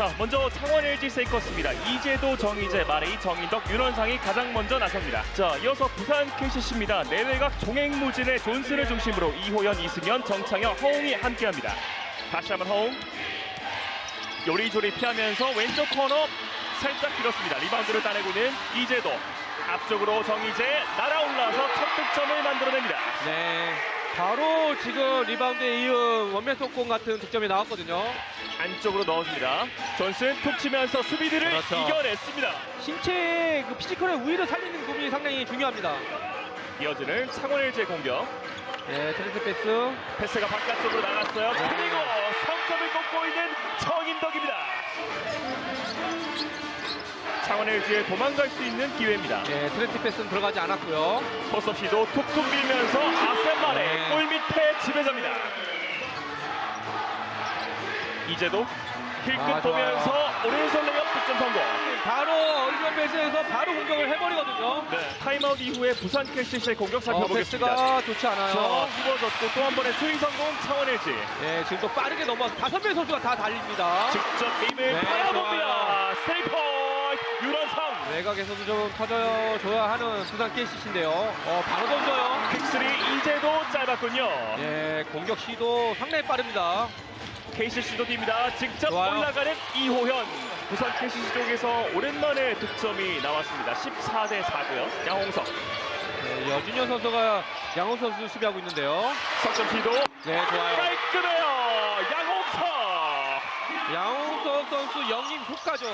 자, 먼저 창원 LG 세이커스입니다. 이재도, 정희재, 마레이, 정인덕, 윤원상이 가장 먼저 나섭니다. 자, 이어서 부산 KCC입니다. 내외각 종횡무진의 존슨을 중심으로 이호연, 이승현, 정창현, 허웅이 함께합니다. 다시 한번 허웅. 요리조리 피하면서 왼쪽 코너 살짝 길었습니다. 리바운드를 따내고는 이재도. 앞쪽으로 정희재 날아올라서 첫 득점을 만들어냅니다. 네. 바로 지금 리바운드에 이은 원맨 속공 같은 득점이 나왔거든요. 안쪽으로 넣어줍니다. 존슨 툭 치면서 수비들을 그렇죠. 이겨냈습니다. 신체 그 피지컬의 우위를 살리는 부분이 상당히 중요합니다. 이어지는 LG의 공격. 네, 트레스 패스. 패스가 바깥쪽으로 나갔어요. 네. 그리고 성점을 꺾고 있는 정인덕입니다. 창원 LG의 도망갈 수 있는 기회입니다. 네, 트레스 패스는 들어가지 않았고요. 포스업 시도 툭툭 밀면서 아센만의 네. 골 밑에 지배자입니다. 이제도 힐끗 아, 보면서 오른손 레이업 득점 성공. 바로 어리전 패스에서 바로 공격을 해버리거든요. 네, 타임아웃 이후에 부산 캐시시의 공격 어, 살펴보겠습니다. 패스가 좋지 자, 않아요. 후보졌고 또 한 번의 스윙 성공 창원 LG. 네, 지금 또 빠르게 넘어서 다섯 명 선수가 다 달립니다. 직접 게임을 네, 팔아봅니다. 세이퍼 유런상. 외곽에서도 좀 터져줘야 하는 부산 KCC인데요. 어, 바로 던져요. 킥스리 이제도 짧았군요. 네, 공격 시도 상당히 빠릅니다. KCC도 뜁니다. 직접 좋아요. 올라가는 이호현. 부산 KCC 쪽에서 오랜만에 득점이 나왔습니다. 14대 4고요. 양홍석. 네, 여준현 선수가 양호 선수 수비하고 있는데요. 석점 시도 네, 좋아요. 깔끔해요. 양홍석. 선수 영입 효과죠.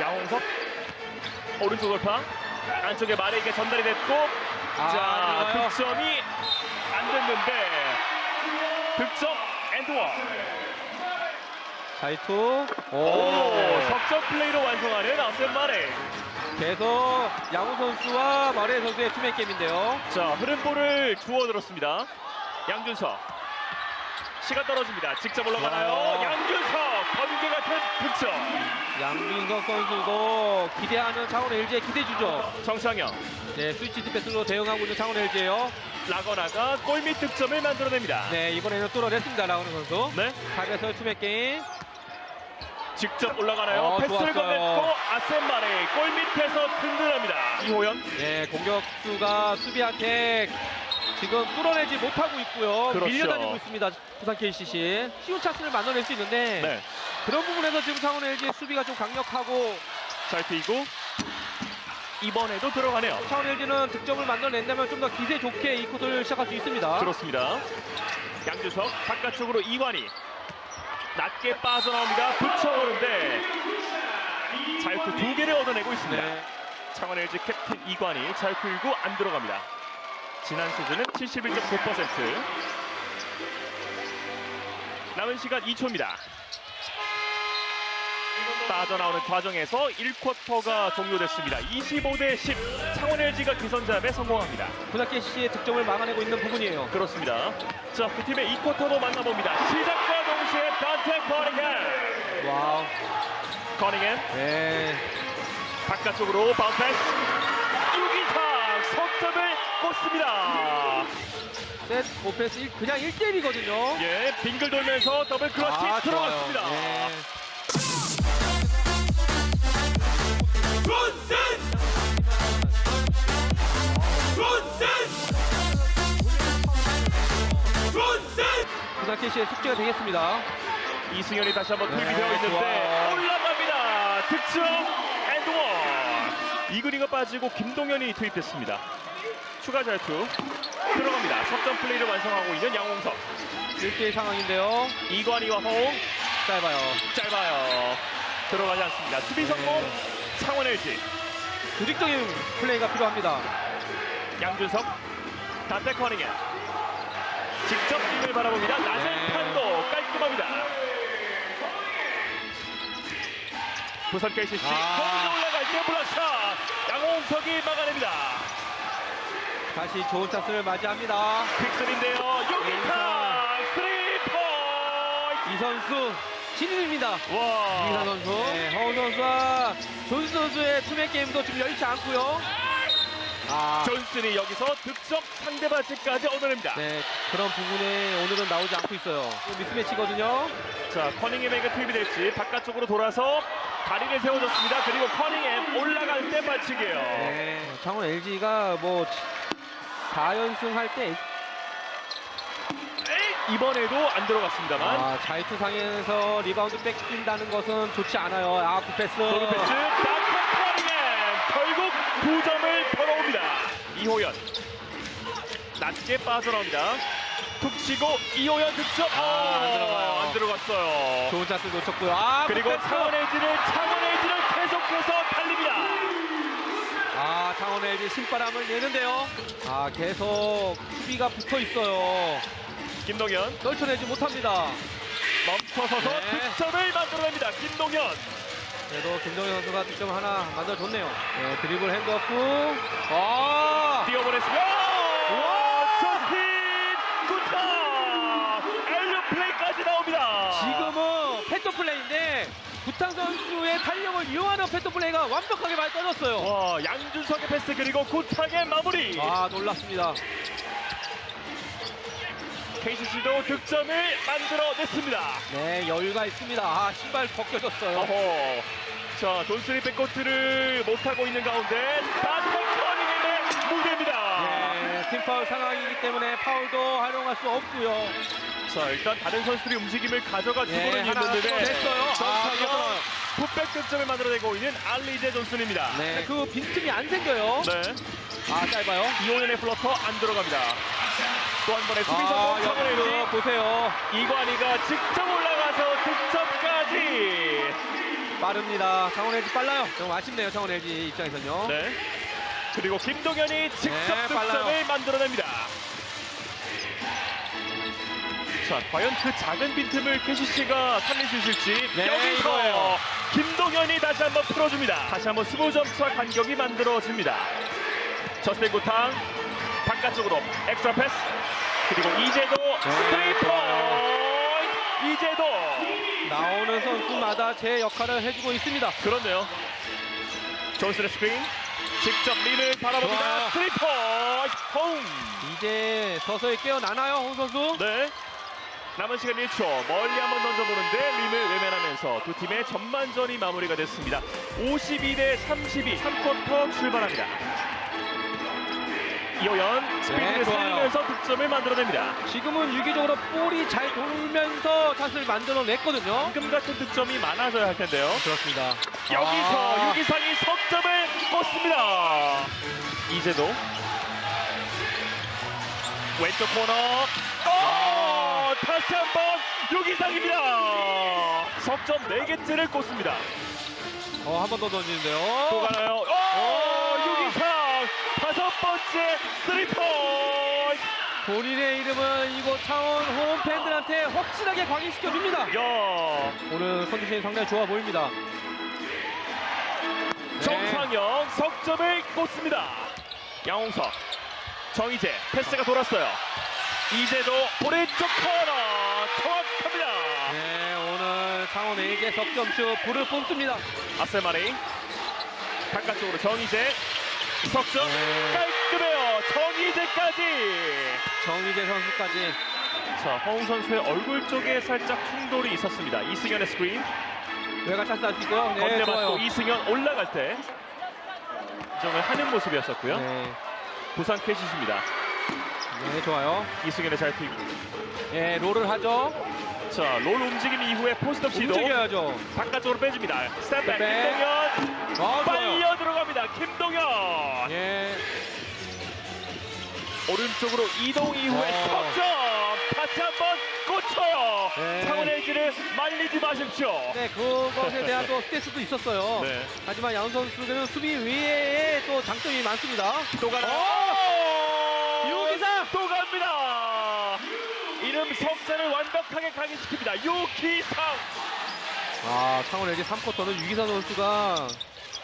양홍석. 오른쪽 돌파. 안쪽에 마레에게 전달이 됐고 아, 자. 득점이 안 됐는데 득점 엔드원. 자이투. 오, 석점 플레이로 완성하는 아센 마레. 계속 양호 선수와 마레 선수의 투맨 게임인데요. 자, 흐름 볼을 주워 들었습니다. 양준석. 시간 떨어집니다. 직접 올라가나요? 와. 양준석 번개 같은 득점. 양민석 선수도 기대하는 창원 LG의 기대주죠. 정창영 네, 스위치 디패스로 대응하고 있는 창원 LG예요. 라거나가 골밑 득점을 만들어냅니다. 네, 이번에는 뚫어냈습니다. 라우는 선수. 네, 탑에서 투맨 게임. 직접 올라가나요? 어, 패스를 좋았어요. 건넸고 아센 마레 골 밑에서 든든합니다. 이호연 네, 공격수가 수비한테 지금 뚫어내지 못하고 있고요. 그렇죠. 밀려다니고 있습니다. 부산 KCC. 쉬운 찬스를 만들어낼 수 있는데 네, 그런 부분에서 지금 창원 LG의 수비가 좀 강력하고 잘 뛰고 이번에도 들어가네요. 창원 LG는 득점을 만들어낸다면 좀 더 기세 좋게 이 쿼터를 시작할 수 있습니다. 그렇습니다. 양준석 바깥쪽으로 이관희 낮게 빠져나옵니다. 붙여오는데 잘투 두 개를 얻어내고 있습니다. 네. 창원 LG 캡틴 이관희 잘 풀고 안 들어갑니다. 지난 시즌은 71.9%. 남은 시간 2초입니다. 빠져나오는 과정에서 1쿼터가 종료됐습니다. 25대 10. 창원 LG가 기선제압에 성공합니다. 부산 KCC의 득점을 막아내고 있는 부분이에요. 그렇습니다. 자, 두 팀의 2쿼터도 만나봅니다. 시작과 동시에 단테 커닝햄. 와우. 커닝햄 네. 바깥쪽으로 바운패스. 유기상 석점을 꽂습니다. 셋 오펜스 일- 그냥 1대1이거든요. 예, 빙글 돌면서 더블 클러치 들어갔습니다. 네. 부산 KC의 숙제가 되겠습니다. 이승현이 다시 한번 투입이 네, 되어 있는데 좋아요. 올라갑니다. 득점 앤드원. 이그리가 빠지고 김동현이 투입됐습니다. 추가 잘투 들어갑니다. 석점 플레이를 완성하고 있는 양홍석. 1대1 상황인데요. 이관희와 허웅 짧아요. 짧아요. 들어가지 않습니다. 수비 성공 창원 LG. 조직적인 플레이가 필요합니다. 양준석 단테 커닝햄 직접 팀을 바라봅니다. 낮은 네. 판도 깔끔합니다. 부산 KCC 아. 공격 올라갈 때 블락샷 양홍석이 막아냅니다. 다시 좋은 찬스를 맞이합니다. 픽슬인데요. 유기상 스리 포인트. 이 선수 신인입니다. 와. 이기상 선수. 네, 허우 선수와 존스 선수의 투맨 게임도 지금 여의치 않고요. 아, 존슨이 여기서 득점 상대방까지 얻어냅니다. 네, 그런 부분에 오늘은 나오지 않고 있어요. 미스매치거든요. 자, 커닝햄에게 투입이 될지 바깥쪽으로 돌아서 다리를 세워줬습니다. 그리고 커닝햄 올라갈 때 맞추게요. 네, 창원 LG가 뭐 4연승 할 때 이번에도 안 들어갔습니다만. 아, 자유투 상에서 리바운드 뺏긴다는 것은 좋지 않아요. 아, 굿패스. 도루 패스, 마커 커닝햄 결국 두 점을 벌어옵니다. 이호연 낮게 빠져나옵니다. 툭 치고 이호연 득점. 아, 안 들어가요. 안 들어갔어요. 좋은 찬스 놓쳤고요. 아, 그리고 창원 LG를 계속해서 LG 신바람을 내는데요. 아, 계속 수비가 붙어 있어요. 김동현 떨쳐내지 못합니다. 멈춰서서 네. 득점을 만들어냅니다. 김동현. 그래도 김정현 선수가 득점 하나 만들어줬네요. 네, 드리블 핸드오프. 아, 뛰어보냈습니다. 와, 저스틴 구타 엘리오 플레이까지 나옵니다. 지금은 패터 플레이인데 구탄 선수의 탄력을 이용하는 패터 플레이가 완벽하게 많이 떠졌어요. 와, 양준석의 패스 그리고 구탁의 마무리. 아, 놀랐습니다. KCC도 득점을 만들어냈습니다. 네, 여유가 있습니다. 아, 신발 벗겨졌어요. 어허. 자, 존슨이 백코트를 못하고 있는 가운데 다스커 커닝햄의 무대입니다. 네, 팀 파울 상황이기 때문에 파울도 활용할 수 없고요. 자, 일단 다른 선수들이 움직임을 가져가 주고는 네, 하나 있는데 됐어요. 아, 그렇구나. 풋백 득점을 만들어내고 있는 알리제 존슨입니다. 네, 그 빈틈이 안 생겨요. 네. 아, 짧아요. 이호연의 플러터 안 들어갑니다. 또 한 번의 수비 아, 차원의 보세요. 이관희가 직접 올라가서 득점까지. 빠릅니다. 창원 LG 빨라요. 좀 아쉽네요. 창원 LG 입장에서는요. 네. 그리고 김동현이 직접 네, 득점을 빨라요. 만들어냅니다. 자, 과연 그 작은 빈틈을 KCC가 살릴 수 있을지 네, 여기서 이거예요. 김동현이 다시 한번 풀어줍니다. 다시 한번 20점 차 간격이 만들어집니다. 저스틴 구탕 바깥쪽으로 엑스트라 패스 그리고 이제도 네, 스리퍼 이제도 나오는 선수마다 제 역할을 해주고 있습니다. 그렇네요. 존슨의 스크린 직접 림을 바라봅니다. 좋아요. 스리퍼 홈. 이제 서서히 깨어나나요, 홍 선수? 네. 남은 시간 1초 멀리 한번 던져보는데 림을 외면하면서 두 팀의 전반전이 마무리가 됐습니다. 52 대 32 3쿼터 출발합니다. 이호연 스피드를 네. 살리면서 득점을 만들어냅니다. 지금은 유기적으로 볼이 잘 돌면서 찬스를 만들어냈거든요. 지금 같은 득점이 많아져야 할 텐데요. 그렇습니다. 여기서 아, 유기상이 석점을 꽂습니다. 이제도 왼쪽 코너. 어, 다시 한번 유기상입니다. 석점 4개째를 꽂습니다. 어, 한 번 더 던지는데요. 또 가나요? 어, 유기상 다섯 번째 스리퍼. 본인의 이름은 이곳 창원 홈 팬들한테 확실하게 각인시켜줍니다. 야, 오늘 컨디션이 상당히 좋아 보입니다. 네. 정상영 석점을 꽂습니다. 양홍석, 정희재 패스가 돌았어요. 이제도 오른쪽 코너 정확합니다. 네, 오늘 창원 LG의 석점슛 불을 뿜습니다. 아셀마리 바깥쪽으로 정희재 석점 네. 깔끔해요. 정희재까지. 정희재 선수까지. 자 허웅 선수의 얼굴 쪽에 살짝 충돌이 있었습니다. 이승현의 스크린 외곽 찬스 할수 있고요. 네, 건네 맞고 좋아요. 이승현 올라갈 때 점을 하는 모습이었었고요. 네, 부산 캐시입니다. 네, 좋아요. 이승현의 잘 투입. 예, 롤을 하죠. 자, 롤 움직임 이후에 포스트업 시도 움직여야죠. 바깥쪽으로 빼줍니다. 스텝백 스텝백. 김동현 아, 좋아요. 빨려 들어갑니다. 김동현 예, 오른쪽으로 이동 이후에 어. 석점 다시 한번 꽂혀요. 네. 창원 LG를 말리지 마십시오. 네, 그것에 대한 또 스트레스도 있었어요. 네. 하지만 양 선수들은 수비 외에 또 장점이 많습니다. 또 가나요? 어! 유기상! 또 갑니다. 이름 석자를 완벽하게 각인시킵니다. 유기상. 아, 창원 LG 3쿼터는 유기상 선수가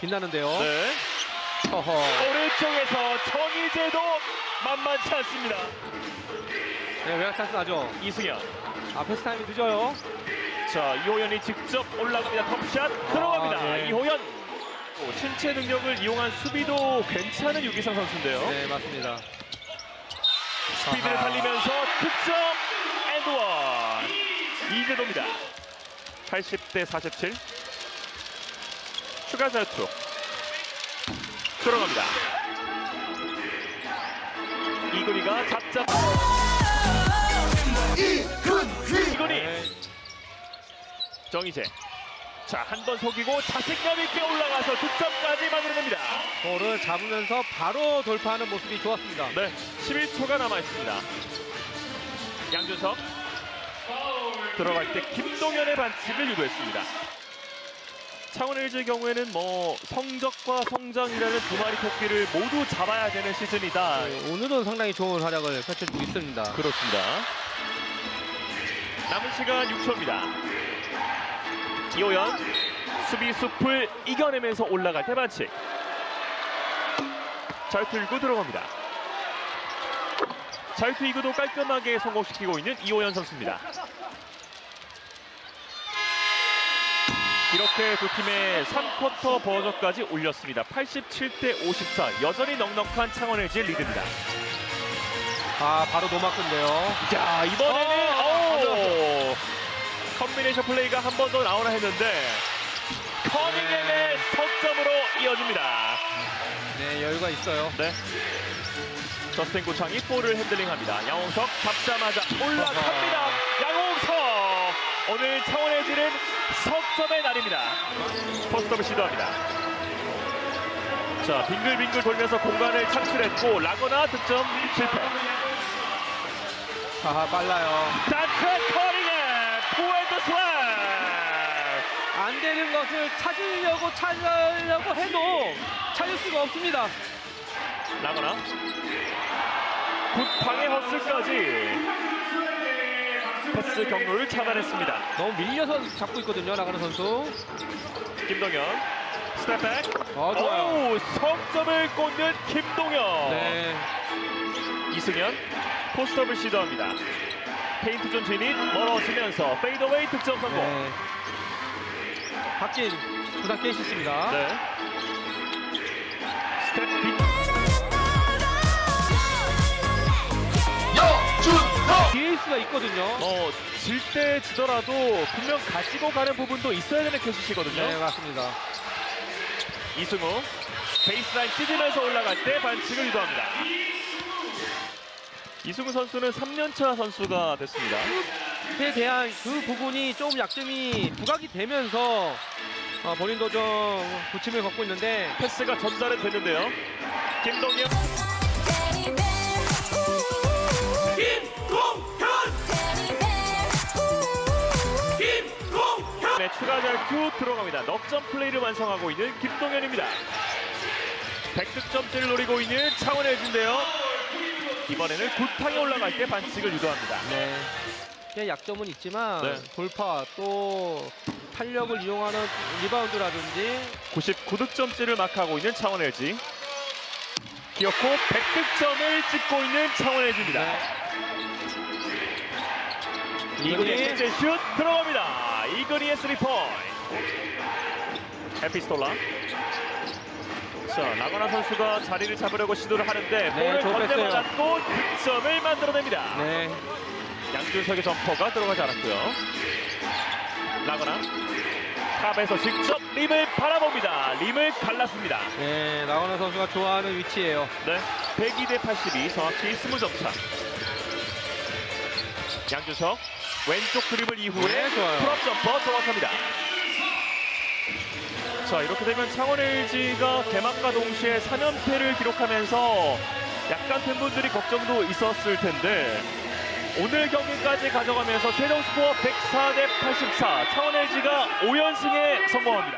빛나는데요. 네. 허허. 오른쪽에서 정희재도 만만치 않습니다. 네, 외곽 찬스 나죠. 이승현. 아, 패스 타임이 늦어요. 자, 이호연이 직접 올라갑니다. 톱샷 들어갑니다. 네. 이호연 신체 능력을 이용한 수비도 괜찮은 유기상 선수인데요. 네, 맞습니다. 스피드를 아하. 살리면서 득점 앤드원. 이재도입니다. 80대 47 추가 자투. 들어갑니다. 이건희가 잡자. 이건희. 네, 정희재 자 한 번 속이고 자신감 있게 올라가서 득점까지 만들어냅니다. 볼을 잡으면서 바로 돌파하는 모습이 좋았습니다. 네, 11초가 남아 있습니다. 양준석 들어갈 때 김동현의 반칙을 유도했습니다. 창원 LG의 경우에는 뭐 성적과 성장이라는 두 마리 토끼를 모두 잡아야 되는 시즌이다. 네, 오늘은 상당히 좋은 활약을 펼쳐주고 있습니다. 그렇습니다. 남은 시간 6초입니다. 이호연 수비 숲을 이겨내면서 올라갈 때 반칙. 잘 들고 들어갑니다. 잘 트이고도 깔끔하게 성공시키고 있는 이호연 선수입니다. 이렇게 두 팀의 3쿼터 버저까지 올렸습니다. 87대 54. 여전히 넉넉한 창원 LG의 리드입니다. 아, 바로 노마크인데요. 자 이번에는 어, 오, 컨비네이션 플레이가 한 번 더 나오나 했는데 커닝햄의 석점으로 이어집니다. 네, 여유가 있어요. 네. 저스틴 고창이 볼을 핸들링합니다. 양홍석 잡자마자 올라갑니다. 양홍석 오늘 창원 LG는 석점의 날입니다. 포스트업을 시도합니다. 자 빙글빙글 돌면서 공간을 창출했고 라거나 득점 실패. 아, 빨라요. 커닝햄 포핸드 슬램 안 되는 것을 찾으려고 찾으려고 해도 찾을 수가 없습니다. 라거나 굿방의 허슬까지 패스 경로를 차단했습니다. 너무 밀려서 잡고 있거든요, 나가는 선수. 김동현 스텝백 어, 좋아요. 오 석점을 꽂는 김동현 네. 이승현 포스트업을 시도합니다. 페인트 존 진입 멀어지면서 페이더웨이 득점 성공 네. 박진 부산 KCC입니다. 네. 스텝 뒷 수가 있거든요. 어, 질 때 지더라도 분명 가지고 가는 부분도 있어야 되는 캐시시거든요. 네, 맞습니다. 이승우 베이스라인 찢으면서 올라갈 때 반칙을 유도합니다. 이승우 선수는 3년차 선수가 됐습니다. 에 대한 그 부분이 좀 약점이 부각이 되면서 어, 본인도 좀 부침을 걷고 있는데 패스가 전달은 됐는데요. 김동현 네, 추가 잘투 들어갑니다. 넉점 플레이를 완성하고 있는 김동현입니다. 100득점째를 노리고 있는 창원 LG인데요. 이번에는 굿탕에 올라갈 때 반칙을 유도합니다. 네. 꽤 약점은 있지만 네. 돌파 또 탄력을 이용하는 리바운드라든지 99득점째를 마크하고 있는 창원 LG. 기어코 100득점을 찍고 있는 창원 LG입니다. 네. 이근희의 이근희. 실제 슛 들어갑니다. 이근희의 3포인트. 에피스톨라. 자, 나가나 선수가 자리를 잡으려고 시도를 하는데 볼을 저거 건네고. 잡고 득점을 만들어냅니다. 네. 양준석의 점퍼가 들어가지 않았고요. 나거나 탑에서 직접 림을 바라봅니다. 림을 갈랐습니다. 네, 나원호 선수가 좋아하는 위치예요. 네, 102 대 82 정확히 20점 차. 양준석 왼쪽 드리블 이후에 네, 좋아요. 풀업 점퍼 정확합니다. 자 이렇게 되면 창원 LG가 개막과 동시에 3연패를 기록하면서 약간 팬분들이 걱정도 있었을 텐데 오늘 경기까지 가져가면서 최종 스코어 104 대 84 창원 LG가 5연승에 성공합니다.